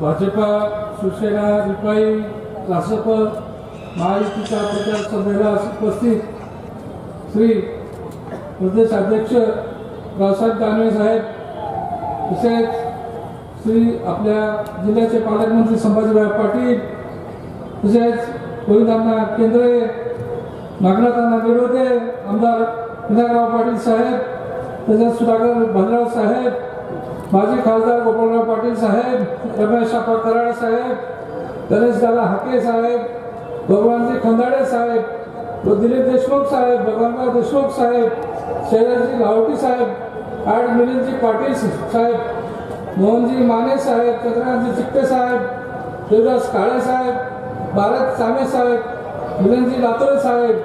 भाजपा शिवसेना रिपाई रासप महायुतीच्या प्रचार सभेला उपस्थित श्री प्रदेश अध्यक्ष रावसाहेब दानवे साहेब तसेच श्री आपल्या जिल्ह्याचे पालकमंत्री संभाजीराव पाटील तसेच गोविंदांना केंद्रे नागनाथांना विरोधे आमदार विनायकराव पाटील साहेब तसेच सुधाकर भद्राव साहेब माजी खासदार गोपाळराव पाटील साहेब रमेश आपा कराड साहेब गणेशदादा हाके साहेब भगवानजी खंदाडे साहेब दिलीप देशमुख साहेब भगवानराव देशमुख साहेब शैलाजी लावटी साहेब आड मिलिंदजी पाटील साहेब मोहनजी माने साहेब चंद्रकांतजी चिकटे साहेब देवदास काळे साहेब भारत सामे साहेब मिलिंदजी लातोरे साहेब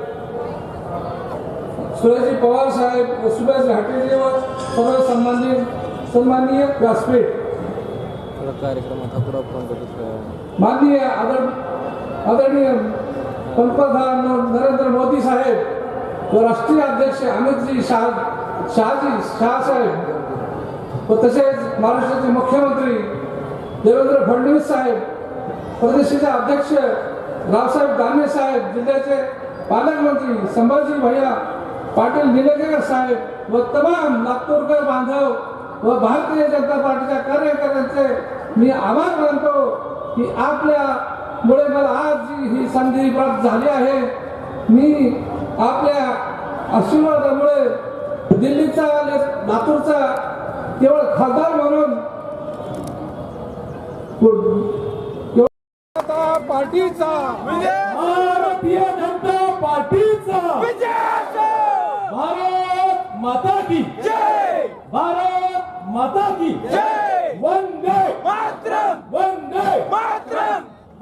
सुरेशजी पवार साहेब सुभाष घाटेजी व सर्व संबंधित सन्माननीय व्यासपीठ. करत माननीय आदर आदरणीय पंतप्रधान नरेंद्र मोदी साहेब व राष्ट्रीय अध्यक्ष अमितजी शाह शहाजी शाह साहेब व तसेच महाराष्ट्राचे मुख्यमंत्री देवेंद्र फडणवीस साहेब प्रदेशाचे अध्यक्ष रावसाहेब दानवे साहेब जिल्ह्याचे पालकमंत्री संभाजी भैया पाटील निलंगेकर साहेब व तमाम नागपूरकर बांधव व भारतीय जनता पार्टीच्या कार्यकर्त्यांचे मी आभार मानतो की आपल्यामुळे मला आज जी ही संधी प्राप्त झाली आहे मी आपल्या आशीर्वादामुळे दिल्लीचा आणि लातूरचा केवळ खासदार म्हणून पार्टीचा भारतीय जनता पार्टीचा. भारत माता की भारत माता की वंदे! वंदे!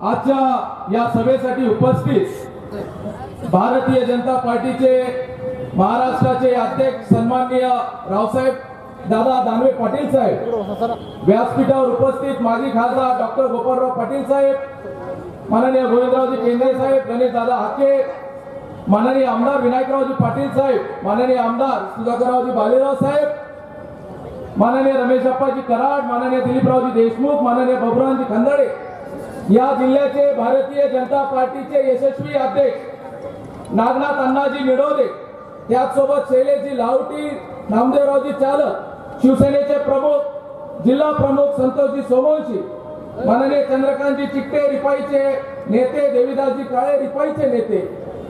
आजच्या या सभेसाठी उपस्थित भारतीय जनता पार्टीचे महाराष्ट्राचे अध्यक्ष सन्माननीय रावसाहेब दादा दानवे पाटील साहेब व्यासपीठावर उपस्थित माजी खासदार डॉक्टर गोपालराव पाटील साहेब माननीय गोविंदरावजी केंद्रे साहेब गणेश दादा हाके माननीय आमदार विनायकरावजी पाटील साहेब माननीय आमदार सुधाकररावजी बालेराव साहेब माननीय रमेश अप्पाजी कराड माननीय दिलीपरावजी देशमुख माननीय बबुरावजी खंदाडे या जिल्ह्याचे भारतीय जनता पार्टीचे यशस्वी अध्यक्ष नागनाथ अण्णाजी निडोदे त्याचसोबत शैलेशजी लावटी नामदेवरावजी चालक शिवसेनेचे प्रमुख जिल्हा प्रमुख संतोषजी सोमवंशी माननीय चंद्रकांतजी चिकटे रिपाईचे नेते देवीदासजी काळे रिपाईचे नेते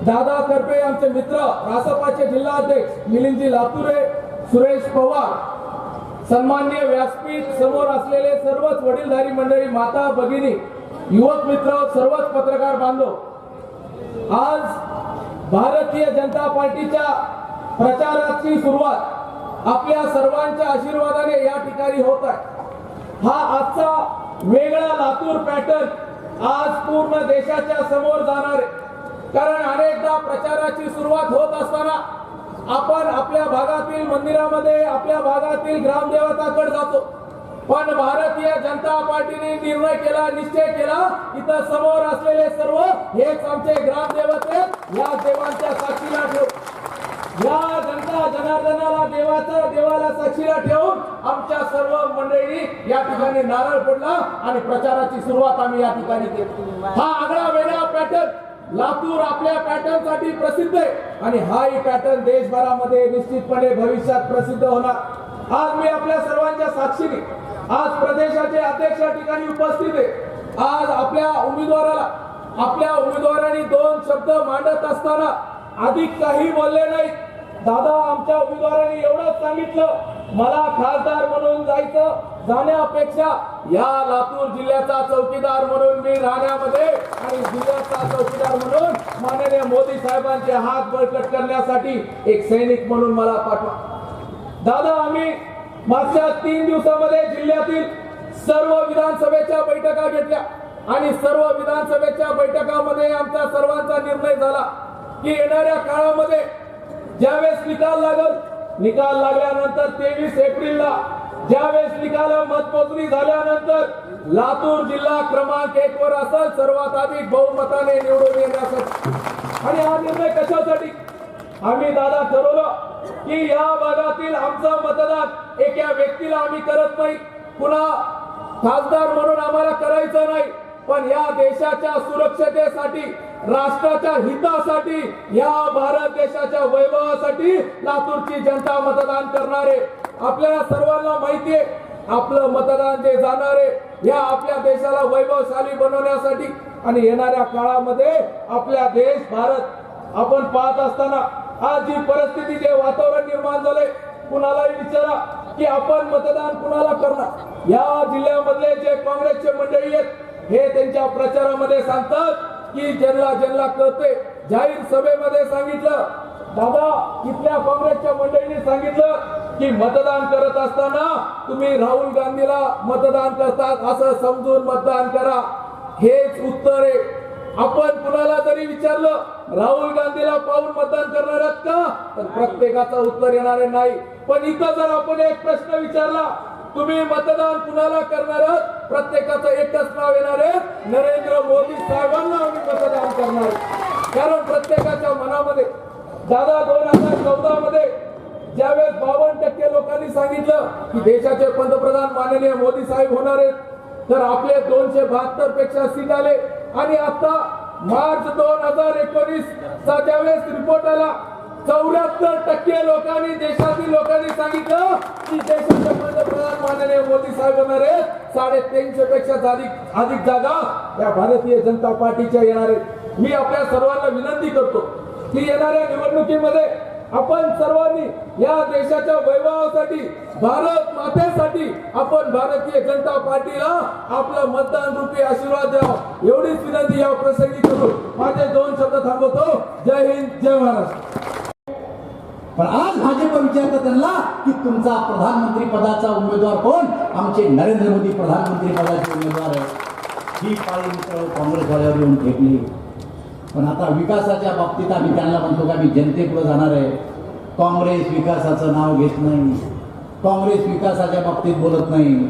दादा करपे आमचे मित्र रासपाचे जिल्हाध्यक्ष मिलिंदजी लातुरे सुरेश पवार सन्मान्य व्यासपीठ समोर असलेले सर्वच वडीलधारी मंडळी माता भगिनी युवक मित्र सर्वच पत्रकार बांधव आज भारतीय जनता पार्टीच्या प्रचाराची सुरुवात आपल्या सर्वांच्या आशीर्वादाने या ठिकाणी होत आहे. हा आजचा वेगळा लातूर पॅटर्न आज पूर्ण देशाच्या समोर जाणार आहे. कारण अनेकदा प्रचाराची सुरुवात होत असताना आपण आपल्या भागातील मंदिरामध्ये आपल्या भागातील ग्रामदेवताकडे जातो. पण भारतीय जनता पार्टीने निर्णय केला निश्चय केला इथं समोर असलेले सर्व हेच आमचे ग्रामदेवते या देवांच्या साक्षीला ठेव या जनता जनार्दनाला देवाचा देवाला साक्षीला ठेवून आमच्या सर्व मंडळी या ठिकाणी नारळ फोडला आणि प्रचाराची सुरुवात आम्ही या ठिकाणी केली. हा आगळा वेगळा पॅटर्न लातूर आपल्या पॅटर्नसाठी प्रसिद्ध आहे. आणि हाही पॅटर्न देशभरामध्ये निश्चितपणे भविष्यात प्रसिद्ध होणार. आज मी आपल्या सर्वांच्या साक्षीने आज प्रदेशाचे अध्यक्ष ठिकाणी उपस्थित आहे. आज आपल्या उमेदवाराला आपल्या उमेदवारांनी दोन शब्द मांडत असताना अधिक काही बोलले नाहीत. दादा आमच्या उमेदवारांनी एवढंच सांगितलं. मला खासदार म्हणून जायचं जाण्यापेक्षा या लातूर जिल्ह्याचा चौकीदार म्हणून मी राहण्यामध्ये आणि जिल्ह्याचा चौकीदार म्हणून माननीय मोदी साहेबांचे हात बळकट करण्यासाठी एक सैनिक म्हणून मला पाठवा. दादा आम्ही मागच्या तीन दिवसामध्ये जिल्ह्यातील सर्व विधानसभेच्या बैठका घेतल्या आणि सर्व विधानसभेच्या बैठकामध्ये आमचा सर्वांचा निर्णय झाला की येणाऱ्या काळामध्ये ज्यावेळेस निकाल लागल निकाल लागल्यानंतर तेवीस एप्रिलला ज्यावेळेस निकाल मतमोजणी झाल्यानंतर लातूर जिल्हा क्रमांक एक वर असेल सर्वात अधिक बहुमताने निवडून येण्यासाठी. आणि हा निर्णय कशासाठी? आम्ही दादा ठरवलं की या भागातील आमचं मतदान एका व्यक्तीला आम्ही करत नाही. पुन्हा खासदार म्हणून आम्हाला करायचं नाही. पण या देशाच्या सुरक्षतेसाठी राष्ट्राच्या हितासाठी या भारत देशाच्या वैभवासाठी लातूरची जनता मतदान करणारे आपल्याला सर्वांना माहितीये आपलं मतदान जे जाणारे या आपल्या देशाला वैभवशाली बनवण्यासाठी आणि येणाऱ्या काळामध्ये आपल्या देश भारत आपण पाहत असताना आज जी परिस्थिती जे वातावरण निर्माण झालंय कुणालाही विचारा की आपण मतदान कुणाला करणार? या जिल्ह्यामधले जे काँग्रेसचे मंडळी आहेत हे त्यांच्या प्रचारामध्ये सांगतात की ज्यांना ज्यांना कळते जाहीर सभेमध्ये सांगितलं दादा इथल्या काँग्रेसच्या मंडळींनी सांगितलं की मतदान करत असताना तुम्ही राहुल गांधीला मतदान करतात असं समजून मतदान करा. हेच उत्तर आहे. आपण कुणाला जरी विचारलं राहुल गांधीला पाहून मतदान करणार आहात का? तर प्रत्येकाचं उत्तर येणार आहे नाही. पण इथं जर आपण एक प्रश्न विचारला तुम्ही मतदान कुणाला करणार आहात? प्रत्येकाचं एकच नाव येणार आहे. नरेंद्र मोदी साहेबांना आम्ही मतदान करणार आहे. कारण प्रत्येकाच्या मनामध्ये दादा दोन हजार चौदा मध्ये ज्यावेळेस बावन्न टक्के लोकांनी सांगितलं की देशाचे पंतप्रधान माननीय मोदी साहेब होणार आहेत तर आपले दोनशे बहात्तरपेक्षा सीट आले. आणि आता मार्च दोन हजार एकोणीस चा ज्यावेळेस रिपोर्ट आला चौऱ्याहत्तर टक्के लोकांनी देशातील लोकांनी सांगितलं की देशाचे पंतप्रधान माननीय मोदी साहेब होणार आहेत साडेतीनशे पेक्षा अधिक अधिक जागा या भारतीय जनता पार्टीच्या येणार. आहेत मी आपल्या सर्वांना विनंती करतो की येणाऱ्या निवडणुकीमध्ये आपण सर्वांनी या देशाच्या वैभवासाठी भारत मातेसाठी आपण भारतीय जनता पार्टीला आपलं मतदान रूपी आशीर्वाद द्यावा. एवढीच विनंती या प्रसंगी करू माझे दोन शब्द थांबवतो. जय हिंद जय महाराष्ट्र. पण आज भाजप विचारतं त्यांना की तुमचा प्रधानमंत्री पदाचा उमेदवार कोण? आमचे नरेंद्र मोदी प्रधानमंत्री पदाचे उमेदवार आहे ही पाळी मित्र काँग्रेसवाल्यावर येऊन ठेपली पण आता विकासाच्या बाबतीत आम्ही त्यांना म्हणतो का मी जनतेपुढे जाणार आहे. काँग्रेस विकासाचं नाव घेत नाही. काँग्रेस विकासाच्या बाबतीत बोलत नाही.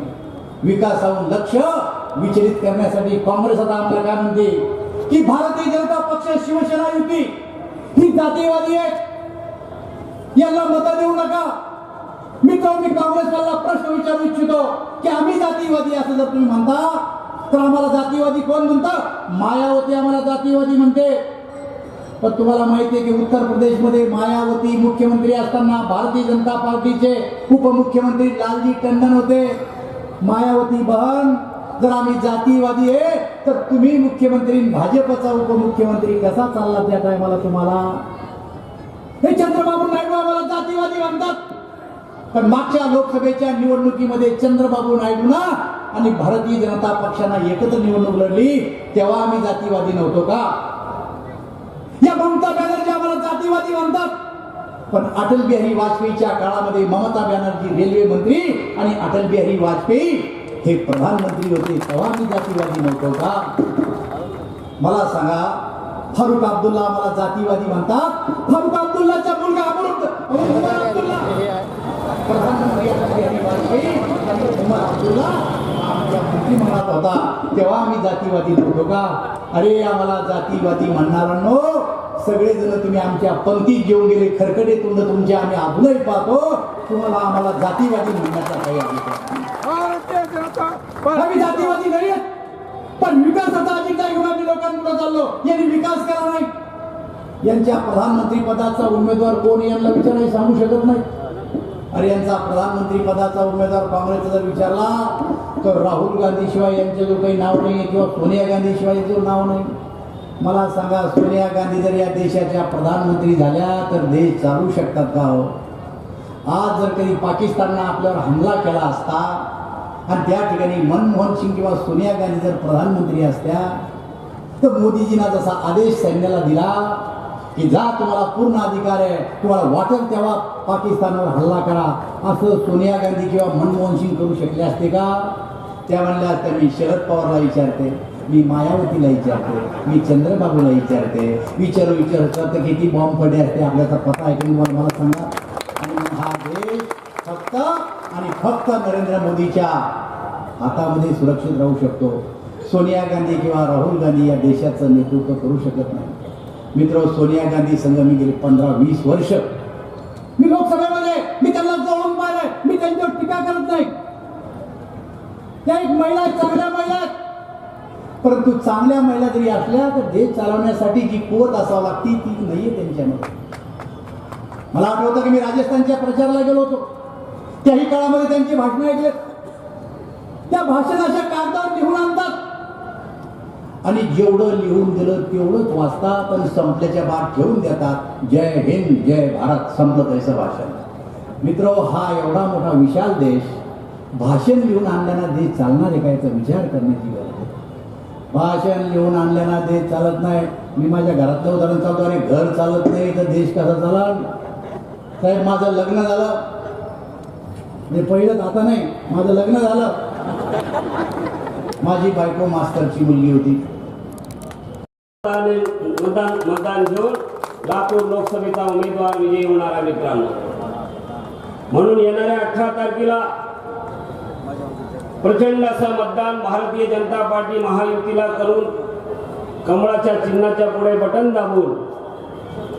विकासाहून लक्ष विचलित करण्यासाठी काँग्रेस आता आम्हाला काय म्हणते? की भारतीय जनता पक्ष शिवसेना युती. ही जातीवादी आहे. यांना मतं देऊ नका. मित्र मी काँग्रेसवाला प्रश्न विचारू इच्छितो की आम्ही जातीवादी असं जर तुम्ही म्हणता तर आम्हाला जातीवादी कोण म्हणतं? मायावती आम्हाला जातीवादी म्हणते. पण तुम्हाला माहिती आहे की उत्तर प्रदेशमध्ये मायावती मुख्यमंत्री असताना भारतीय जनता पार्टीचे उपमुख्यमंत्री लालजी टंडन होते. मायावती बहन. जर आम्ही जातीवादी आहे तर तुम्ही मुख्यमंत्री भाजपचा उपमुख्यमंत्री कसा चालला त्या टायमाला तुम्हाला? हे चंद्रबाबू नायडू आम्हाला जातीवादी म्हणतात पण मागच्या लोकसभेच्या निवडणुकीमध्ये चंद्रबाबू नायडूना आणि भारतीय जनता पक्षानं एकत्र निवडणूक लढली तेव्हा आम्ही जातीवादी नव्हतो का? या ममता बॅनर्जी आम्हाला जातीवादी म्हणतात पण अटल बिहारी वाजपेयीच्या काळामध्ये ममता बॅनर्जी रेल्वे मंत्री आणि अटल बिहारी वाजपेयी हे प्रधानमंत्री होते तेव्हा आम्ही जातीवादी नव्हतो का? मला सांगा फारुख अब्दुल्ला आम्हाला जातीवादी म्हणतात. फारुख अब्दुल्लाचा मुलगा उमर अब्दुल्ला. उमर अब्दुल्ला आमच्या मंत्रिमंडळात होता. तेव्हा आम्ही जातीवादी नव्हतो का? अरे आम्हाला जातीवादी म्हणणाऱ्यांनो सगळेजण तुम्ही आमच्या पंक्तीत घेऊन गेले खरकटे तोंड तुमचे आम्ही अजूनही पाहतो. तुम्हाला आम्हाला जातीवादी म्हणण्याचा काही अधिकार. आम्ही जातीवादी नाही. पण विकासाचा अधिकार घेऊन लोकांपुढे चाललो. यांनी विकास केला नाही. यांच्या प्रधानमंत्री पदाचा उमेदवार कोण यांना विचारायला सांगू शकत नाही. अरे यांचा प्रधानमंत्री पदाचा उमेदवार काँग्रेसचा जर विचारला तर राहुल गांधी शिवाय यांचे जो काही नाव नाही किंवा सोनिया गांधी शिवाय यांचं नाव नाही. मला सांगा सोनिया गांधी जर या देशाच्या प्रधानमंत्री झाल्या तर देश चालू शकतात का हो? आज जर कधी पाकिस्ताननं आपल्यावर हमला केला असता आणि त्या ठिकाणी मनमोहन सिंग किंवा सोनिया गांधी जर प्रधानमंत्री असत्या तर मोदीजींना जसा आदेश सैन्याला दिला की जा तुम्हाला पूर्ण अधिकार आहे तुम्हाला वाटेल तेव्हा पाकिस्तानवर हल्ला करा असं सोनिया गांधी किंवा मनमोहन सिंग करू शकले असते का? त्या म्हणल्या असत्या मी शरद पवारला विचारते मी मायावतीला विचारते मी चंद्रबाबूला विचारते. विचारू विचारू तर किती बॉम्ब पडले असते आपल्याचा पता आहे की मला मला सांगा आणि हा देश फक्त आणि फक्त नरेंद्र मोदीच्या हातामध्ये सुरक्षित राहू शकतो. सोनिया गांधी किंवा राहुल गांधी या देशाचं नेतृत्व करू शकत नाही. मित्र सोनिया गांधी संघ मी गेले पंधरा वीस वर्ष. मी लोकसभेमध्ये मी त्यांना जवळून पाहिलंय. मी त्यांच्यावर टीका करत नाही. त्या एक महिला चांगल्या महिला आहेत. परंतु चांगल्या महिला जरी असल्या तर देश चालवण्यासाठी जी कुवत असावं लागती ती नाहीये त्यांच्यामध्ये. मला आठवतं की मी राजस्थानच्या प्रचाराला गेलो होतो. त्याही काळामध्ये त्यांची भाषणं ऐकलेत त्या भाषणाच्या कागदावर लिहून आणतात. आणि जेवढं लिहून दिलं तेवढंच वाचतात आणि संपल्याच्या बाग ठेवून देतात. जय हिंद जय भारत संपलं त्याचं भाषण. मित्र हा एवढा मोठा विशाल देश भाषण लिहून आणल्याना देश चालणार आहे का याचा विचार करण्याची गरज आहे. भाषण लिहून आणल्याना देश चालत नाही. मी माझ्या घरातलं उदाहरण चालतो अरे घर चालत नाही तर देश कसा चालला साहेब माझं लग्न झालं. मी पहिलं आता नाही माझं लग्न झालं. माझी बायको मास्तरची मुलगी होती. मतदान मतदान घेऊन लातूर लोकसभेचा उमेदवार विजयी होणार आहे मित्रांनो. म्हणून येणाऱ्या अठरा तारखेला प्रचंड असं मतदान भारतीय जनता पार्टी महायुतीला करून कमळाच्या चिन्हाच्या पुढे बटन दाबून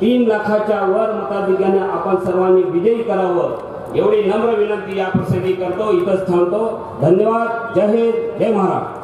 तीन लाखाच्या वर मताधिक्याने आपण सर्वांनी विजयी करावं. एवढी नम्र विनंती या प्रसंगी करतो. इथंच थांबतो. धन्यवाद. जय हिंद. जय महाराष्ट्र.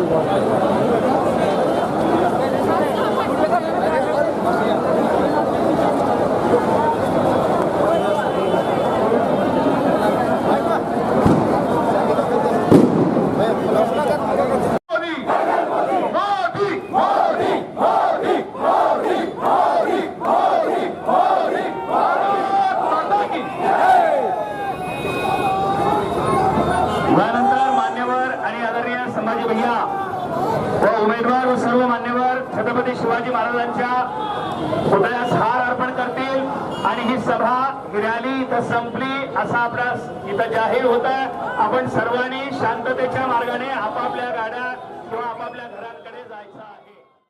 everyone. छत्रपती शिवाजी महाराजांच्या पुतळ्यास हार अर्पण करतील. आणि ही सभा ही रॅली इथं संपली. असा आपला इथं जाहीर होत आहे आपण सर्वांनी शांततेच्या मार्गाने आपापल्या गाड्या